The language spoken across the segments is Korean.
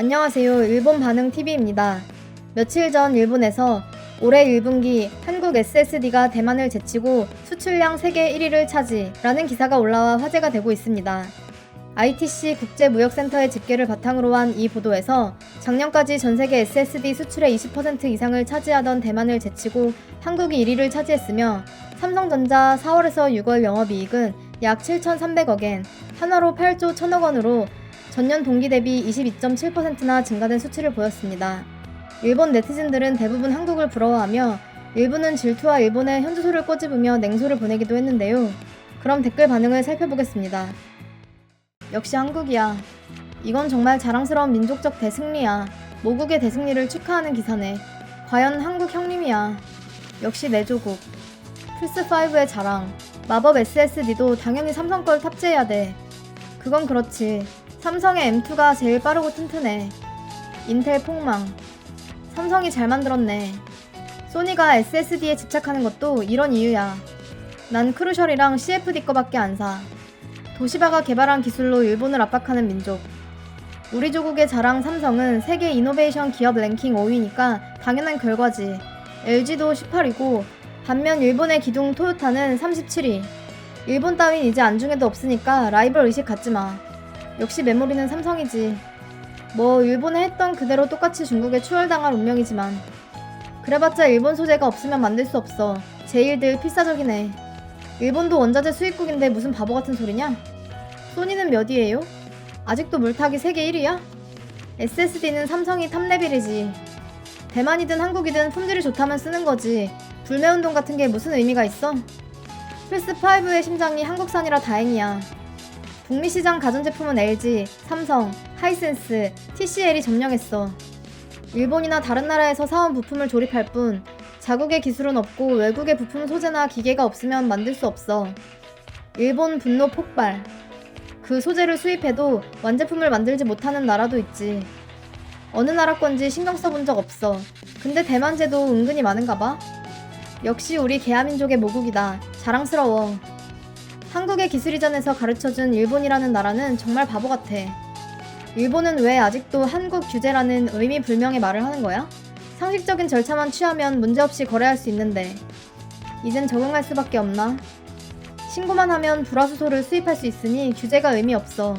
안녕하세요. 일본 반응 TV입니다. 며칠 전 일본에서 올해 1분기 한국 SSD가 대만을 제치고 수출량 세계 1위를 차지라는 기사가 올라와 화제가 되고 있습니다. ITC 국제무역센터의 집계를 바탕으로 한 이 보도에서 작년까지 전 세계 SSD 수출의 20% 이상을 차지하던 대만을 제치고 한국이 1위를 차지했으며 삼성전자 4월에서 6월 영업이익은 약 7,300억엔, 한화로 8조 1천억 원으로 전년 동기 대비 22.7%나 증가된 수치를 보였습니다. 일본 네티즌들은 대부분 한국을 부러워하며 일부는 질투와 일본의 현주소를 꼬집으며 냉소를 보내기도 했는데요. 그럼 댓글 반응을 살펴보겠습니다. 역시 한국이야. 이건 정말 자랑스러운 민족적 대승리야. 모국의 대승리를 축하하는 기사네. 과연 한국 형님이야. 역시 내 조국. 플스5의 자랑. 마법 SSD도 당연히 삼성 걸 탑재해야 돼. 그건 그렇지. 삼성의 M2가 제일 빠르고 튼튼해. 인텔 폭망. 삼성이 잘 만들었네. 소니가 SSD에 집착하는 것도 이런 이유야. 난 크루셜이랑 CFD 거밖에 안 사. 도시바가 개발한 기술로 일본을 압박하는 민족. 우리 조국의 자랑 삼성은 세계 이노베이션 기업 랭킹 5위니까 당연한 결과지. LG도 18위고 반면 일본의 기둥 토요타는 37위. 일본 따윈 이제 안중에도 없으니까 라이벌 의식 갖지 마. 역시 메모리는 삼성이지. 뭐 일본에 했던 그대로 똑같이 중국에 추월당할 운명이지만 그래봤자 일본 소재가 없으면 만들 수 없어. 제일들 필사적이네. 일본도 원자재 수입국인데 무슨 바보 같은 소리냐? 소니는 몇 위예요? 아직도 물타기 세계 1위야? SSD는 삼성이 탑레벨이지. 대만이든 한국이든 품질이 좋다면 쓰는 거지. 불매운동 같은 게 무슨 의미가 있어? 플스5의 심장이 한국산이라 다행이야. 북미 시장 가전제품은 LG, 삼성, 하이센스, TCL이 점령했어. 일본이나 다른 나라에서 사온 부품을 조립할 뿐 자국의 기술은 없고 외국의 부품 소재나 기계가 없으면 만들 수 없어. 일본 분노 폭발. 그 소재를 수입해도 완제품을 만들지 못하는 나라도 있지. 어느 나라 건지 신경 써본 적 없어. 근데 대만제도 은근히 많은가 봐. 역시 우리 개화민족의 모국이다. 자랑스러워. 한국의 기술이전에서 가르쳐준 일본이라는 나라는 정말 바보 같아. 일본은 왜 아직도 한국 규제라는 의미 불명의 말을 하는 거야? 상식적인 절차만 취하면 문제없이 거래할 수 있는데 이젠 적응할 수밖에 없나? 신고만 하면 불화수소를 수입할 수 있으니 규제가 의미 없어.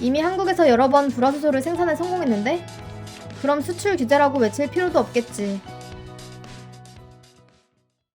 이미 한국에서 여러 번 불화수소를 생산에 성공했는데? 그럼 수출 규제라고 외칠 필요도 없겠지.